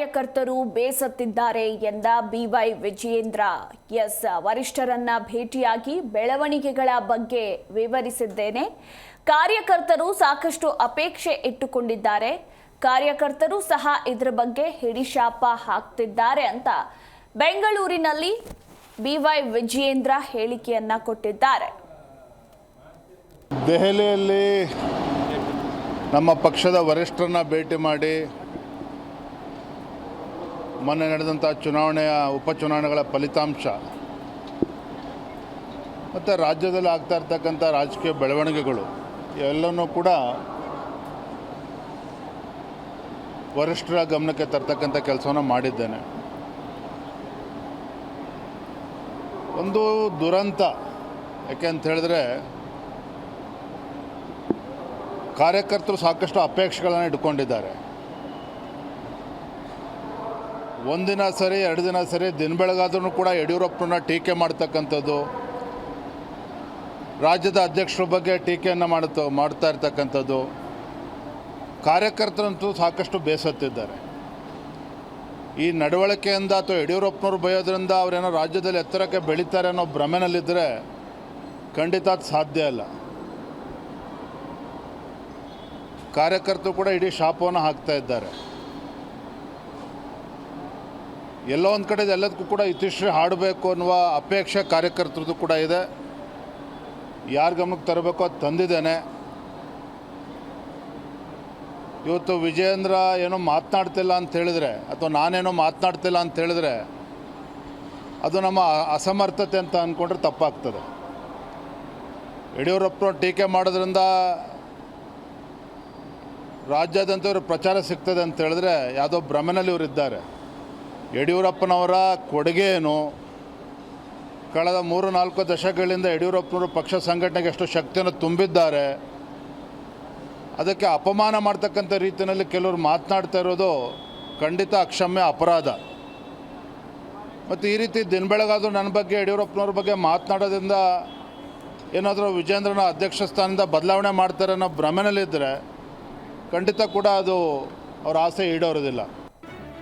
ಕಾರ್ಯಕರ್ತರು ಬೇಸತ್ತಿದ್ದಾರೆ ಎಂದ B Y Vijayendra. S, ವರಿಷ್ಠರನ್ನ ಭೇಟಿಯಾಗಿ ಬೆಳವಣಿಗೆಗಳ ಬಗ್ಗೆ ವಿವರಿಸಿದ್ದೇನೆ. ಕಾರ್ಯಕರ್ತರು ಸಾಕಷ್ಟು ಅಪೇಕ್ಷೆ ಇಟ್ಟುಕೊಂಡಿದ್ದಾರೆ. ಕಾರ್ಯಕರ್ತರು ಸಹ ಇದರ ಬಗ್ಗೆ ಹಿಡಿಶಾಪ ಹಾಕ್ತಿದ್ದಾರೆ ಅಂತ ಬೆಂಗಳೂರಿನಲ್ಲಿ ಬಿವೈ ವಿಜಯೇಂದ್ರ ಹೇಳಿಕೆಯನ್ನ ಕೊಟ್ಟಿದ್ದಾರೆ. ದೆಹಲಿಯಲ್ಲಿ ನಮ್ಮ ಪಕ್ಷದ ವರಿಷ್ಠರನ್ನ ಭೇಟಿ ಮಾಡಿ ಮೊನ್ನೆ ನಡೆದಂಥ ಚುನಾವಣೆಯ ಉಪಚುನಾವಣೆಗಳ ಫಲಿತಾಂಶ. ಮತ್ತು ರಾಜ್ಯದಲ್ಲಿ ಆಗ್ತಾ ಇರ್ತಕ್ಕಂಥ ರಾಜಕೀಯ ಬೆಳವಣಿಗೆಗಳು ಇವೆಲ್ಲವೂ ಕೂಡ ವರಿಷ್ಠರ ಗಮನಕ್ಕೆ ತರ್ತಕ್ಕಂಥ ಕೆಲಸವನ್ನು ಮಾಡಿದ್ದೇನೆ. ಒಂದು ದುರಂತ, ಯಾಕೆ ಅಂತ ಹೇಳಿದ್ರೆ, ಕಾರ್ಯಕರ್ತರು ಸಾಕಷ್ಟು ಅಪೇಕ್ಷೆಗಳನ್ನು ಇಟ್ಕೊಂಡಿದ್ದಾರೆ. ಒಂದಿನ ಸರಿ, ಎರಡು ದಿನ ಸರಿ, ದಿನ ಬೆಳಗಾದ್ರೂ ಕೂಡ ಯಡಿಯೂರಪ್ಪನ ಟೀಕೆ ಮಾಡ್ತಕ್ಕಂಥದ್ದು, ರಾಜ್ಯದ ಅಧ್ಯಕ್ಷರ ಬಗ್ಗೆ ಟೀಕೆಯನ್ನು ಮಾಡುತ್ತ, ಮಾಡ್ತಾ ಇರ್ತಕ್ಕಂಥದ್ದು, ಕಾರ್ಯಕರ್ತರಂತೂ ಸಾಕಷ್ಟು ಬೇಸತ್ತಿದ್ದಾರೆ. ಈ ನಡವಳಿಕೆಯಿಂದ ಅಥವಾ ಯಡಿಯೂರಪ್ಪನವ್ರು ಬಯೋದ್ರಿಂದ ಅವರೇನೋ ರಾಜ್ಯದಲ್ಲಿ ಎತ್ತರಕ್ಕೆ ಬೆಳೀತಾರೆ ಅನ್ನೋ ಭ್ರಮೆನಲ್ಲಿದ್ದರೆ ಖಂಡಿತ ಸಾಧ್ಯ ಇಲ್ಲ. ಕಾರ್ಯಕರ್ತರು ಕೂಡ ಇಡೀ ಶಾಪವನ್ನು ಹಾಕ್ತಾ ಇದ್ದಾರೆ. ಎಲ್ಲೋ ಒಂದು ಕಡೆ ಎಲ್ಲದಕ್ಕೂ ಕೂಡ ಇತಿಶ್ರೀ ಹಾಡಬೇಕು ಅನ್ನುವ ಅಪೇಕ್ಷೆ ಕಾರ್ಯಕರ್ತರದ್ದು ಕೂಡ ಇದೆ. ಯಾರು ಗಮನಕ್ಕೆ ತರಬೇಕೋ ಅದು ತಂದಿದ್ದೇನೆ. ಇವತ್ತು ವಿಜಯೇಂದ್ರ ಏನೋ ಮಾತನಾಡ್ತಿಲ್ಲ ಅಂತ ಹೇಳಿದ್ರೆ, ಅಥವಾ ನಾನೇನೋ ಮಾತನಾಡ್ತಿಲ್ಲ ಅಂತ ಹೇಳಿದ್ರೆ, ಅದು ನಮ್ಮ ಅಸಮರ್ಥತೆ ಅಂತ ಅಂದ್ಕೊಂಡ್ರೆ ತಪ್ಪಾಗ್ತದೆ. ಯಡಿಯೂರಪ್ಪನ ಟೀಕೆ ಮಾಡೋದ್ರಿಂದ ರಾಜ್ಯಾದ್ಯಂತ ಇವರು ಪ್ರಚಾರ ಸಿಗ್ತದೆ ಅಂತ ಹೇಳಿದ್ರೆ, ಯಾವುದೋ ಭ್ರಮೆನಲ್ಲಿ ಇವರಿದ್ದಾರೆ. ಯಡಿಯೂರಪ್ಪನವರ ಕೊಡುಗೆ ಏನು ಕಳೆದ ಮೂರು, ನಾಲ್ಕು ದಶಕಗಳಿಂದ ಯಡಿಯೂರಪ್ಪನವರು ಪಕ್ಷ ಸಂಘಟನೆಗೆ ಎಷ್ಟು ಶಕ್ತಿಯನ್ನು ತುಂಬಿದ್ದಾರೆ. ಅದಕ್ಕೆ ಅಪಮಾನ ಮಾಡ್ತಕ್ಕಂಥ ರೀತಿಯಲ್ಲಿ ಕೆಲವರು ಮಾತನಾಡ್ತಾ ಇರೋದು ಖಂಡಿತ ಅಕ್ಷಮ್ಯ ಅಪರಾಧ. ಮತ್ತು ಈ ರೀತಿ ದಿನ ಬೆಳಗಾದರೂ ನನ್ನ ಬಗ್ಗೆ, ಯಡಿಯೂರಪ್ಪನವ್ರ ಬಗ್ಗೆ ಮಾತನಾಡೋದ್ರಿಂದ ಏನಾದರೂ ವಿಜೇಂದ್ರನ ಅಧ್ಯಕ್ಷ ಸ್ಥಾನದಿಂದ ಬದಲಾವಣೆ ಮಾಡ್ತಾರೆ ಅನ್ನೋ ಭ್ರಮೆನಲ್ಲಿದ್ದರೆ ಖಂಡಿತ ಕೂಡ ಅದು ಅವ್ರ ಆಸೆ ಈಡೇರೋದಿಲ್ಲ.